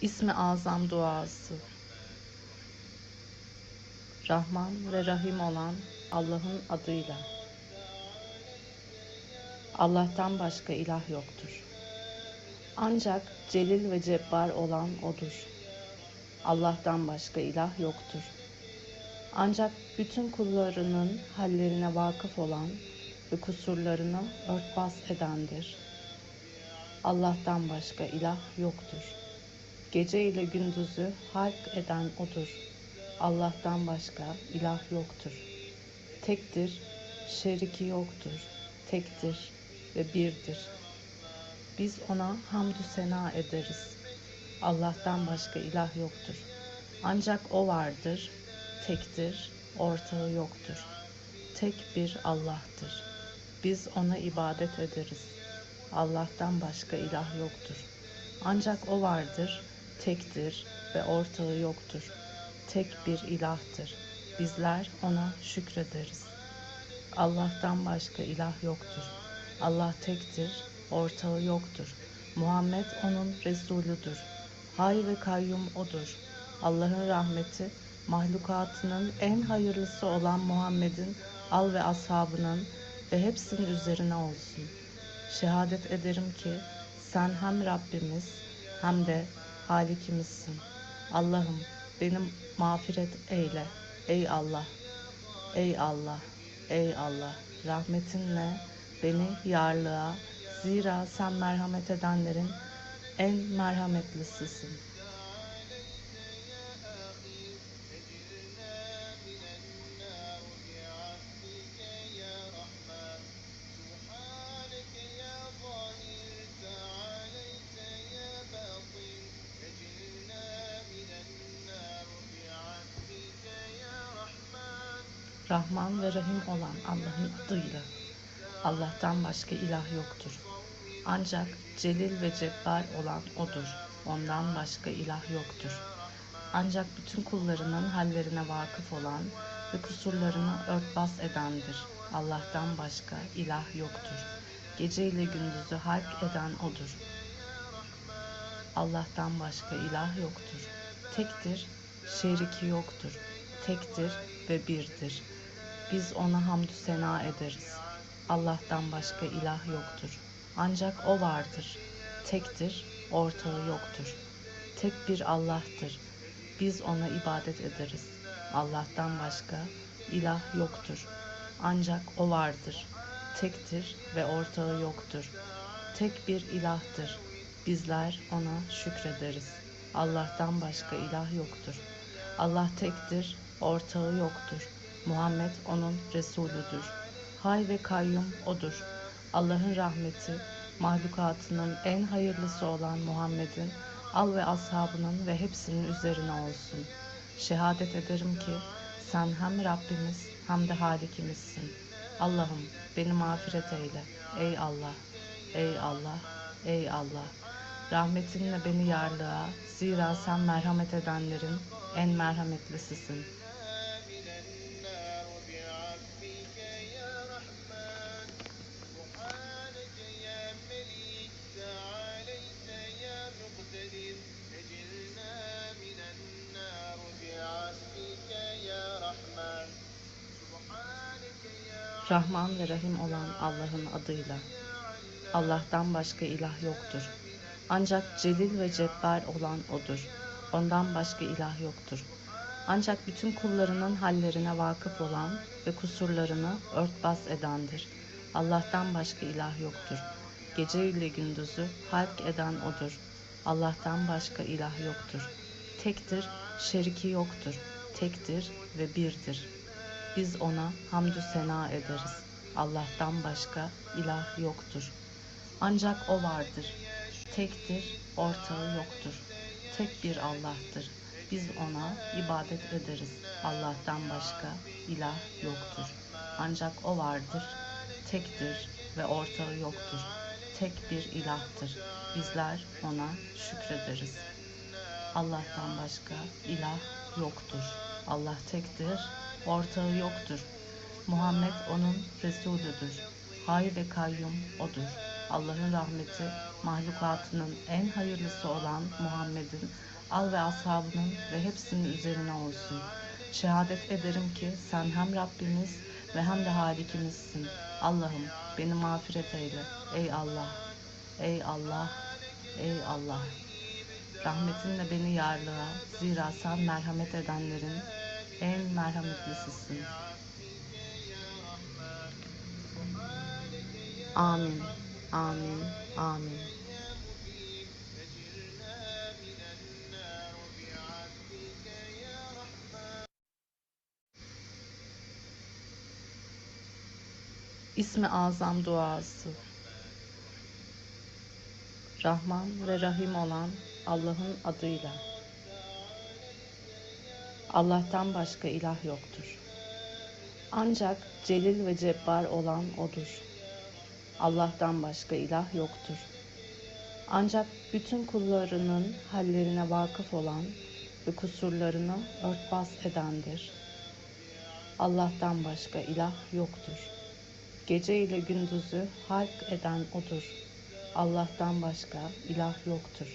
İsmi Azam duası. Rahman ve Rahim olan Allah'ın adıyla. Allah'tan başka ilah yoktur. Ancak celil ve cebbar olan odur. Allah'tan başka ilah yoktur. Ancak bütün kullarının hallerine vakıf olan ve kusurlarını örtbas edendir. Allah'tan başka ilah yoktur. Gece ile gündüzü halk eden odur. Allah'tan başka ilah yoktur. Tektir, şeriki yoktur. Tektir ve birdir. Biz ona hamdü sena ederiz. Allah'tan başka ilah yoktur. Ancak o vardır, tektir, ortağı yoktur. Tek bir Allah'tır. Biz ona ibadet ederiz. Allah'tan başka ilah yoktur. Ancak o vardır, tektir ve ortağı yoktur. Tek bir ilahtır. Bizler ona şükrederiz. Allah'tan başka ilah yoktur. Allah tektir, ortağı yoktur. Muhammed onun Resulüdür. Hay ve kayyum odur. Allah'ın rahmeti mahlukatının en hayırlısı olan Muhammed'in al ve ashabının ve hepsinin üzerine olsun. Şehadet ederim ki sen hem Rabbimiz hem de Halikimizsin. Allah'ım benim mağfiret eyle. Ey Allah, ey Allah, ey Allah. Rahmetinle beni yarlığa, zira sen merhamet edenlerin en merhametlisisin. Rahman ve Rahim olan Allah'ın adıyla. Allah'tan başka ilah yoktur. Ancak Celil ve Cebbar olan O'dur. Ondan başka ilah yoktur. Ancak bütün kullarının hallerine vakıf olan ve kusurlarını örtbas edendir. Allah'tan başka ilah yoktur. Gece ile gündüzü harp eden O'dur. Allah'tan başka ilah yoktur. Tektir, şeriki yoktur. Tektir ve birdir. Biz ona hamdü sena ederiz. Allah'tan başka ilah yoktur. Ancak O vardır. Tektir, ortağı yoktur. Tek bir Allah'tır. Biz ona ibadet ederiz. Allah'tan başka ilah yoktur. Ancak O vardır. Tektir ve ortağı yoktur. Tek bir ilahtır. Bizler ona şükrederiz. Allah'tan başka ilah yoktur. Allah tektir, ortağı yoktur. Muhammed onun Resulüdür. Hay ve kayyum odur. Allah'ın rahmeti mahlukatının en hayırlısı olan Muhammed'in al ve ashabının ve hepsinin üzerine olsun. Şehadet ederim ki sen hem Rabbimiz hem de Halikimizsin. Allah'ım beni mağfiret eyle. Ey Allah, ey Allah, ey Allah. Rahmetinle beni yarlığa, zira sen merhamet edenlerin en merhametlisisin. Rahman ve Rahim olan Allah'ın adıyla. Allah'tan başka ilah yoktur. Ancak Celil ve Cebbar olan O'dur. Ondan başka ilah yoktur. Ancak bütün kullarının hallerine vakıf olan ve kusurlarını örtbas edendir. Allah'tan başka ilah yoktur. Gece ile gündüzü halk eden O'dur. Allah'tan başka ilah yoktur. Tektir, şeriki yoktur. Tektir ve birdir. Biz ona hamdü sena ederiz. Allah'tan başka ilah yoktur. Ancak O vardır. Tektir, ortağı yoktur. Tek bir Allah'tır. Biz ona ibadet ederiz. Allah'tan başka ilah yoktur. Ancak O vardır. Tektir ve ortağı yoktur. Tek bir ilahtır. Bizler ona şükrederiz. Allah'tan başka ilah yoktur. Allah tektir, ortağı yoktur. Muhammed onun Resulüdür. Hay ve kayyum O'dur. Allah'ın rahmeti mahlukatının en hayırlısı olan Muhammed'in al ve ashabının ve hepsinin üzerine olsun. Şehadet ederim ki sen hem Rabbimiz ve hem de Halikimizsin. Allah'ım beni mağfiret eyle. Ey Allah, ey Allah, ey Allah. Rahmetinle beni yarlığa, zira sen merhamet edenlerin en merhametlisisin. Amin, amin, amin. İsmi Azam duası. Rahman ve Rahim olan Allah'ın adıyla. Allah'tan başka ilah yoktur. Ancak celil ve cebbar olan O'dur. Allah'tan başka ilah yoktur. Ancak bütün kullarının hallerine vakıf olan ve kusurlarını örtbas edendir. Allah'tan başka ilah yoktur. Gece ile gündüzü halk eden O'dur. Allah'tan başka ilah yoktur.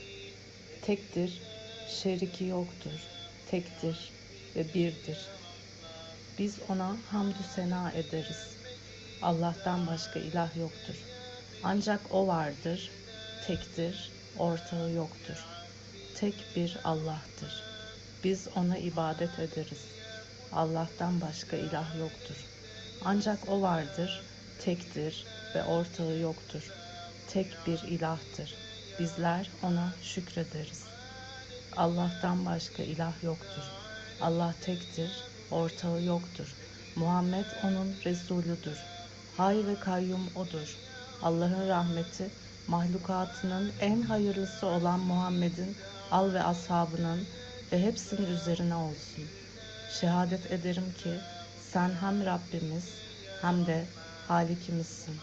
Tektir, şeriki yoktur. Tektir ve birdir. Biz ona hamdü sena ederiz. Allah'tan başka ilah yoktur. Ancak O vardır, tektir, ortağı yoktur. Tek bir Allah'tır. Biz ona ibadet ederiz. Allah'tan başka ilah yoktur. Ancak O vardır, tektir ve ortağı yoktur. Tek bir ilahtır. Bizler ona şükrederiz. Allah'tan başka ilah yoktur. Allah tektir, ortağı yoktur. Muhammed onun Resulüdür. Hay ve kayyum odur. Allah'ın rahmeti mahlukatının en hayırlısı olan Muhammed'in al ve ashabının ve hepsinin üzerine olsun. Şehadet ederim ki sen hem Rabbimiz hem de Halikimizsin.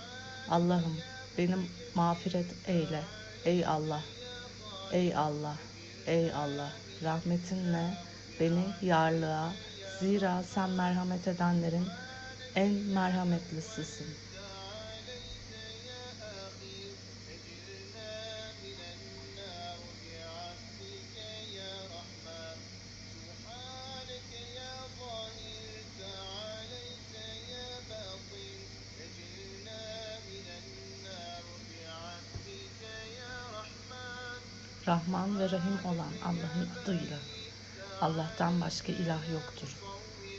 Allah'ım benim mağfiret eyle. Ey Allah, ey Allah, ey Allah. Rahmetinle beni yarlığa, zira sen merhamet edenlerin en merhametlisisin. Rahman ve Rahim olan Allah'ın adıyla. Allah'tan başka ilah yoktur.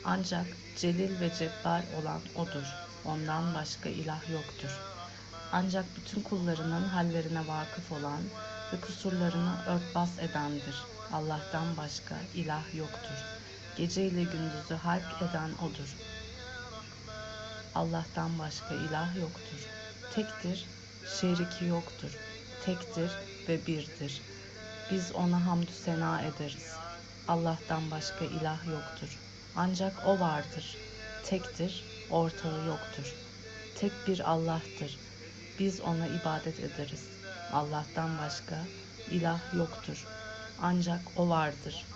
Ancak celil ve cebbar olan O'dur. Ondan başka ilah yoktur. Ancak bütün kullarının hallerine vakıf olan ve kusurlarını örtbas edendir. Allah'tan başka ilah yoktur. Gece ile gündüzü halk eden O'dur. Allah'tan başka ilah yoktur. Tektir, şeriki yoktur. Tektir ve birdir. Biz ona hamdü sena ederiz. Allah'tan başka ilah yoktur. Ancak O vardır. Tektir, ortağı yoktur. Tek bir Allah'tır. Biz ona ibadet ederiz. Allah'tan başka ilah yoktur. Ancak O vardır.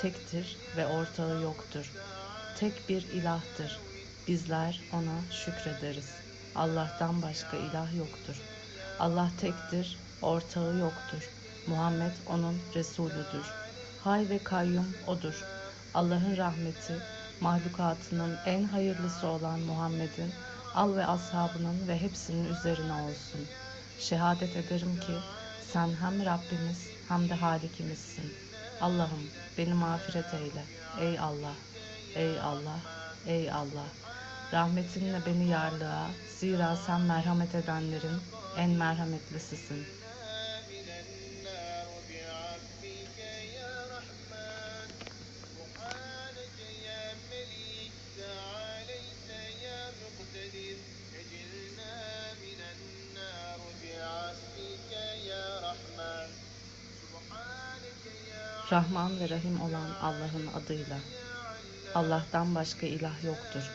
Tektir ve ortağı yoktur. Tek bir ilahtır. Bizler ona şükrederiz. Allah'tan başka ilah yoktur. Allah tektir, ortağı yoktur. Muhammed onun Resulüdür. Hay ve kayyum O'dur. Allah'ın rahmeti mahlukatının en hayırlısı olan Muhammed'in al ve ashabının ve hepsinin üzerine olsun. Şehadet ederim ki sen hem Rabbimiz hem de Halikimizsin. Allah'ım beni mağfiret eyle. Ey Allah, ey Allah, ey Allah. Rahmetinle beni yarlığa, zira sen merhamet edenlerin en merhametlisisin. Rahman ve Rahim olan Allah'ın adıyla. Allah'tan başka ilah yoktur.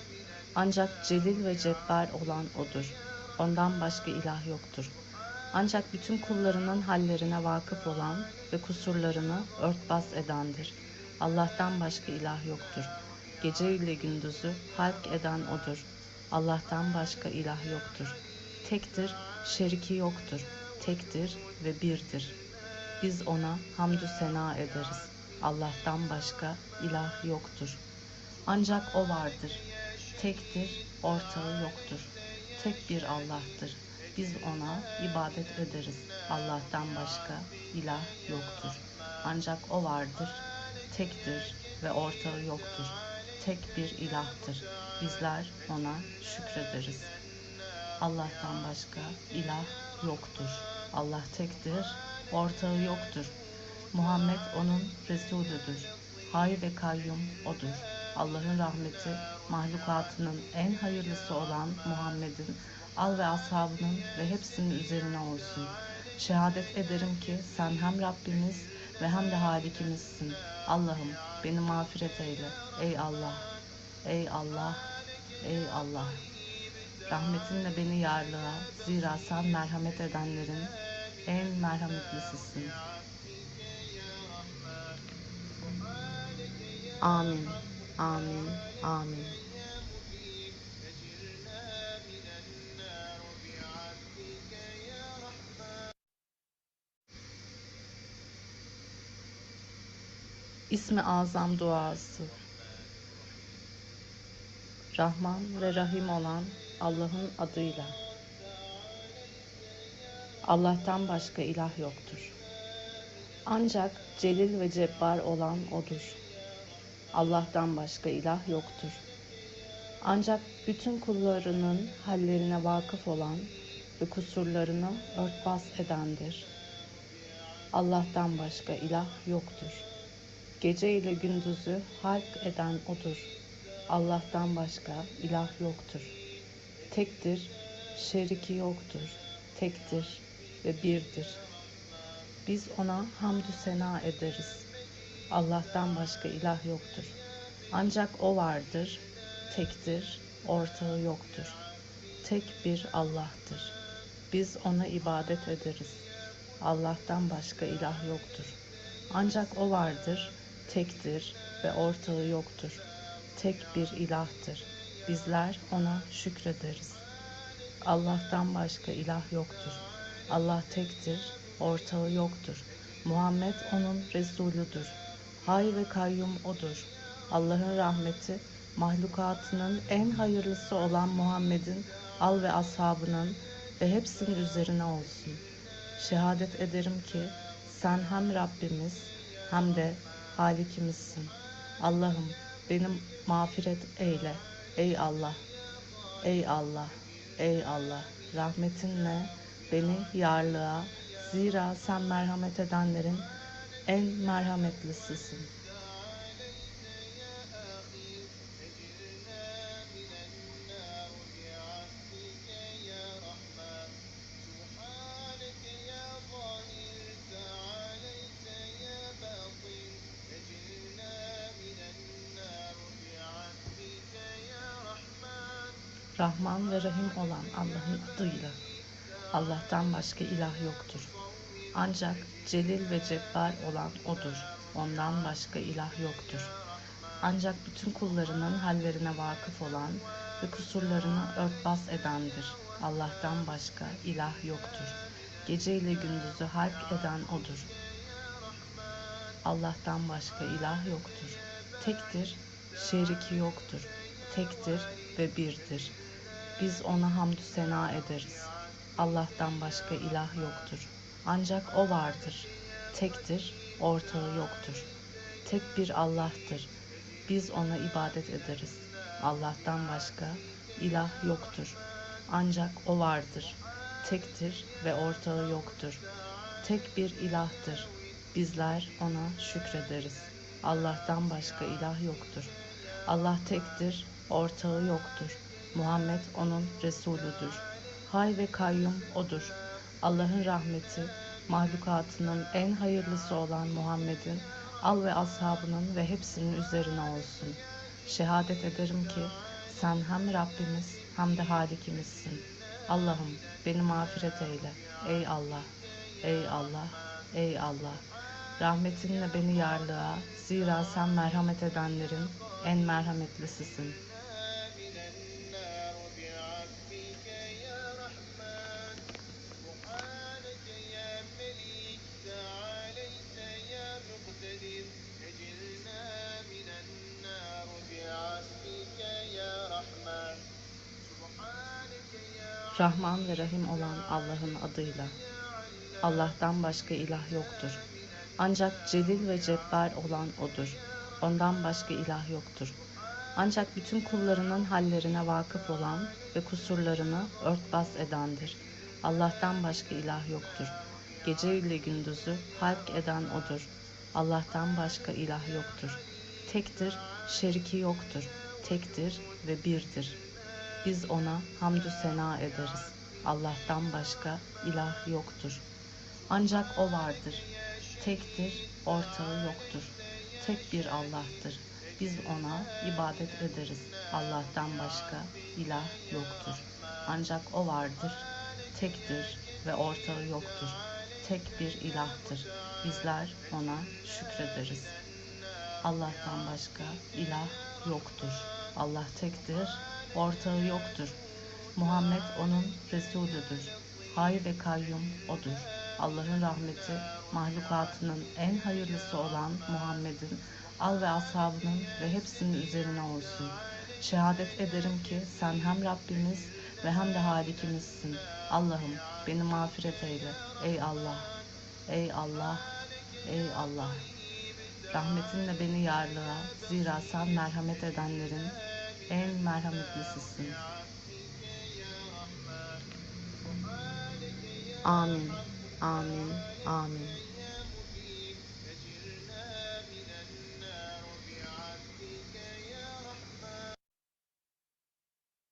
Ancak celil ve cebbar olan O'dur. Ondan başka ilah yoktur. Ancak bütün kullarının hallerine vakıf olan ve kusurlarını örtbas edendir. Allah'tan başka ilah yoktur. Gece ile gündüzü halk eden O'dur. Allah'tan başka ilah yoktur. tektir, şeriki yoktur, tektir ve birdir. Biz ona hamdü sena ederiz. Allah'tan başka ilah yoktur. Ancak O vardır. Tektir, ortağı yoktur. Tek bir Allah'tır. Biz ona ibadet ederiz. Allah'tan başka ilah yoktur. Ancak O vardır. Tektir ve ortağı yoktur. Tek bir ilahtır. Bizler ona şükrederiz. Allah'tan başka ilah yoktur. Allah tektir, ortağı yoktur. Muhammed onun Resulüdür. Hay ve kayyum odur. Allah'ın rahmeti mahlukatının en hayırlısı olan Muhammed'in al ve ashabının ve hepsinin üzerine olsun. Şehadet ederim ki sen hem Rabbimiz ve hem de Halikimizsin. Allah'ım beni mağfiret eyle. Ey Allah, ey Allah, ey Allah. Rahmetinle beni yarlığa, zira sen merhamet edenlerin en merhametlisisin. Amin, amin, amin. İsmi Azam duası. Rahman ve Rahim olan Allah'ın adıyla. Allah'tan başka ilah yoktur. Ancak celil ve cebbar olan O'dur. Allah'tan başka ilah yoktur. Ancak bütün kullarının hallerine vakıf olan ve kusurlarını örtbas edendir. Allah'tan başka ilah yoktur. Gece ile gündüzü halk eden O'dur. Allah'tan başka ilah yoktur. Tektir, şeriki yoktur. Tektir ve birdir. Biz ona hamdü sena ederiz. Allah'tan başka ilah yoktur. Ancak O vardır, tektir, ortağı yoktur. Tek bir Allah'tır. Biz ona ibadet ederiz. Allah'tan başka ilah yoktur. Ancak O vardır, tektir ve ortağı yoktur. Tek bir ilahtır. Bizler ona şükrederiz. Allah'tan başka ilah yoktur. Allah tektir, ortağı yoktur. Muhammed onun Resulüdür. Hay ve kayyum odur. Allah'ın rahmeti mahlukatının en hayırlısı olan Muhammed'in al ve ashabının ve hepsinin üzerine olsun. Şehadet ederim ki sen hem Rabbimiz hem de Halikimizsin. Allah'ım benim mağfiret eyle. Ey Allah, ey Allah, ey Allah. Rahmetinle beni yarlığa, zira sen merhamet edenlerin en merhametlisisin. Rahman ve Rahim olan Allah'ın adıyla. Allah'tan başka ilah yoktur. Ancak Celil ve Cebbar olan O'dur. Ondan başka ilah yoktur. Ancak bütün kullarının hallerine vakıf olan ve kusurlarını örtbas edendir. Allah'tan başka ilah yoktur. Gece ile gündüzü harp eden O'dur. Allah'tan başka ilah yoktur. Tektir, şeriki yoktur. Tektir ve birdir. Biz ona hamdü sena ederiz. Allah'tan başka ilah yoktur. Ancak O vardır. Tektir, ortağı yoktur. Tek bir Allah'tır. Biz ona ibadet ederiz. Allah'tan başka ilah yoktur. Ancak O vardır. Tektir ve ortağı yoktur. Tek bir ilahtır. Bizler ona şükrederiz. Allah'tan başka ilah yoktur. Allah tektir, ortağı yoktur. Muhammed onun Resulüdür. Hay ve kayyum odur. Allah'ın rahmeti mahlukatının en hayırlısı olan Muhammed'in al ve ashabının ve hepsinin üzerine olsun. Şehadet ederim ki sen hem Rabbimiz hem de Halikimizsin. Allah'ım beni mağfiret eyle. Ey Allah, ey Allah, ey Allah. Rahmetinle beni yarlığa, zira sen merhamet edenlerin en merhametlisisin. Rahman ve Rahim olan Allah'ın adıyla. Allah'tan başka ilah yoktur. Ancak celil ve cebbar olan O'dur. Ondan başka ilah yoktur. Ancak bütün kullarının hallerine vakıf olan ve kusurlarını örtbas edendir. Allah'tan başka ilah yoktur. Gece ile gündüzü halk eden O'dur. Allah'tan başka ilah yoktur. Tektir, şeriki yoktur. Tektir ve birdir. Biz ona hamdü sena ederiz. Allah'tan başka ilah yoktur. Ancak O vardır. Tektir, ortağı yoktur. Tek bir Allah'tır. Biz ona ibadet ederiz. Allah'tan başka ilah yoktur. Ancak O vardır. Tektir ve ortağı yoktur. Tek bir ilahtır. Bizler ona şükrederiz. Allah'tan başka ilah yoktur. Allah tektir, ortağı yoktur. Muhammed onun Resulüdür. Hay ve kayyum odur. Allah'ın rahmeti mahlukatının en hayırlısı olan Muhammed'in al ve ashabının ve hepsinin üzerine olsun. Şehadet ederim ki sen hem Rabbimiz ve hem de Halikimizsin. Allah'ım beni mağfiret eyle. Ey Allah, ey Allah, ey Allah. Rahmetinle beni yarlığa, zira sen merhamet edenlerin en merhametlisisin. Amin, amin, amin.